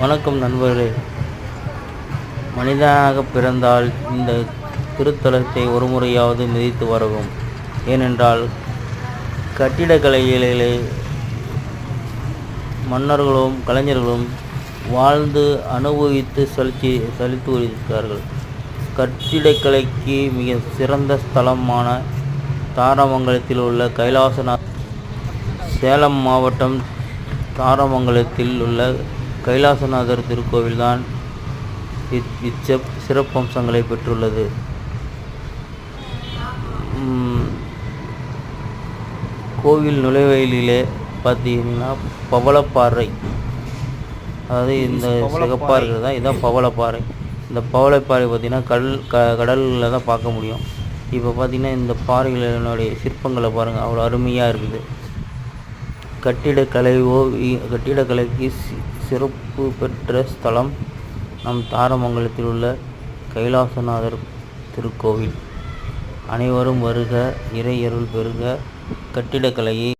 வணக்கம் நண்பர்களே. மனிதனாக பிறந்தால் இந்த திருத்தலத்தை ஒரு முறையாவது மிதித்து வரவும். ஏனென்றால் கட்டிடக்கலையிலே மன்னர்களும் கலைஞர்களும் வாழ்ந்து அனுபவித்து செலுத்தி சலித்து வருகிறார்கள் கட்டிடக்கலைக்கு மிக சிறந்த ஸ்தலமான தாரமங்கலத்தில் உள்ள கைலாசநாத் சேலம் மாவட்டம் தாரமங்கலத்தில் உள்ள கைலாசநாதர் திருக்கோவில்தான் இச் இச்செப் சிறப்பம்சங்களை பெற்றுள்ளது. கோவில் நுழைவாயிலிலே பார்த்தீங்கன்னா பவளப்பாறை. அதாவது இந்த சிகப்பாக இருக்கிறது தான் இதுதான் பவளப்பாறை. இந்த பவளப்பாறை பார்த்தீங்கன்னா கடல் க கடலில் தான் பார்க்க முடியும். இப்போ பார்த்தீங்கன்னா இந்த பாறைகளினுடைய சிற்பங்களை பாருங்கள் அவ்வளோ அருமையாக இருக்குது. கட்டிடக்கலை ஓவி கட்டிடக்கலைக்கு சிறப்பு பெற்ற ஸ்தலம் நம் தாரமங்கலத்தில் உள்ள கைலாசநாதர் திருக்கோவில். அனைவரும் வருக இறையருள் பெறுக கட்டிடக்கலையை